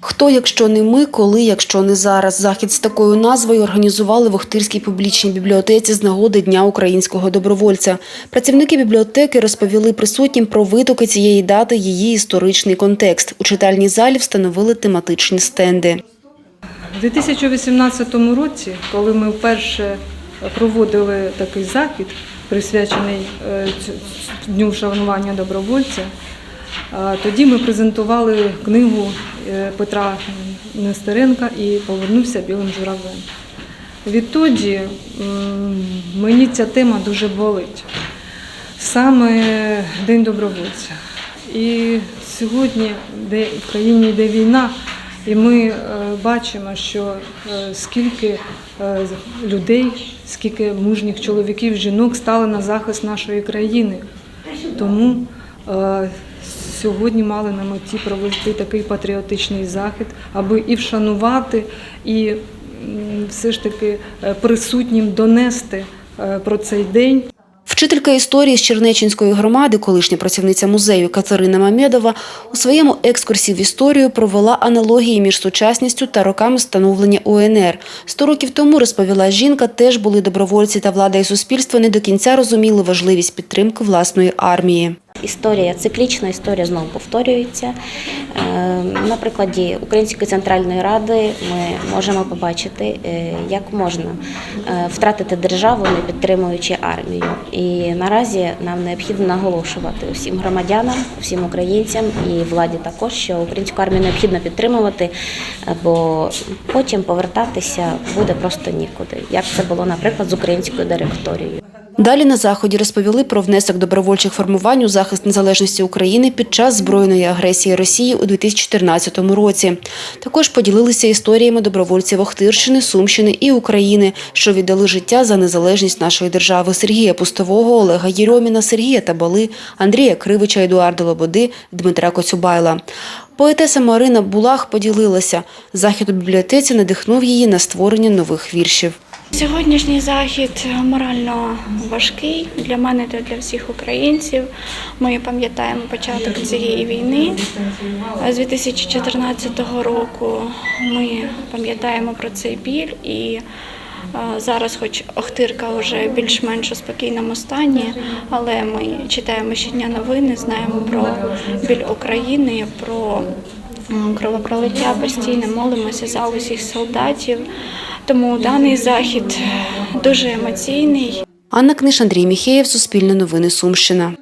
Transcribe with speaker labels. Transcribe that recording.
Speaker 1: Хто, якщо не ми, коли, якщо не зараз. Захід з такою назвою організували в Охтирській публічній бібліотеці з нагоди Дня українського добровольця. Працівники бібліотеки розповіли присутнім про витоки цієї дати, її історичний контекст. У читальній залі встановили тематичні стенди.
Speaker 2: У 2018 році, коли ми вперше проводили такий захід, присвячений е, Дню вшанування добровольця, тоді ми презентували книгу е, Петра Нестеренка і повернувся білим журавлем. Відтоді мені ця тема дуже болить. Саме День добровольця. І сьогодні, в країні йде війна, і ми е, бачимо, що е, скільки людей, скільки мужніх чоловіків, жінок стали на захист нашої країни. Тому сьогодні мали на меті провести такий патріотичний захід, аби і вшанувати, і все ж таки е, присутнім донести е, про цей день.
Speaker 1: Вчителька історії з Чернеченської громади, колишня працівниця музею Катерина Мамедова, у своєму екскурсі в історію провела аналогії між сучасністю та роками становлення УНР. Сто років тому, розповіла жінка, теж були добровольці та влада і суспільство не до кінця розуміли важливість підтримки власної армії.
Speaker 3: Історія циклічна, історія знову повторюється. Е, На прикладі Української центральної ради ми можемо побачити, е, як можна е, втратити державу, не підтримуючи армію. І наразі нам необхідно наголошувати усім громадянам, усім українцям і владі також, що українську армію необхідно підтримувати, бо потім повертатися буде просто нікуди, як це було, наприклад, з українською директорією.
Speaker 1: Далі на заході розповіли про внесок добровольчих формувань у захист незалежності України під час збройної агресії Росії у 2014 році. Також поділилися історіями добровольців Охтирщини, Сумщини і України, що віддали життя за незалежність нашої держави Сергія Пустового, Олега Єрьоміна, Сергія Табали, Андрія Кривича, Едуарда Лободи, Дмитра Коцюбайла. Поетеса Марина Булах поділилася. Захід у бібліотеці надихнув її на створення нових віршів.
Speaker 4: Сьогоднішній захід морально важкий для мене та для всіх українців. Ми пам'ятаємо початок цієї війни з 2014 року. Ми пам'ятаємо про цей біль і е, зараз, хоч Охтирка вже більш-менш у спокійному стані, але ми читаємо щодня новини, знаємо про біль України, про кровопролиття постійно молимося за усіх солдатів. Тому даний захід дуже емоційний.
Speaker 1: Анна Книж, Андрій Міхеєв, Суспільне новини Сумщина.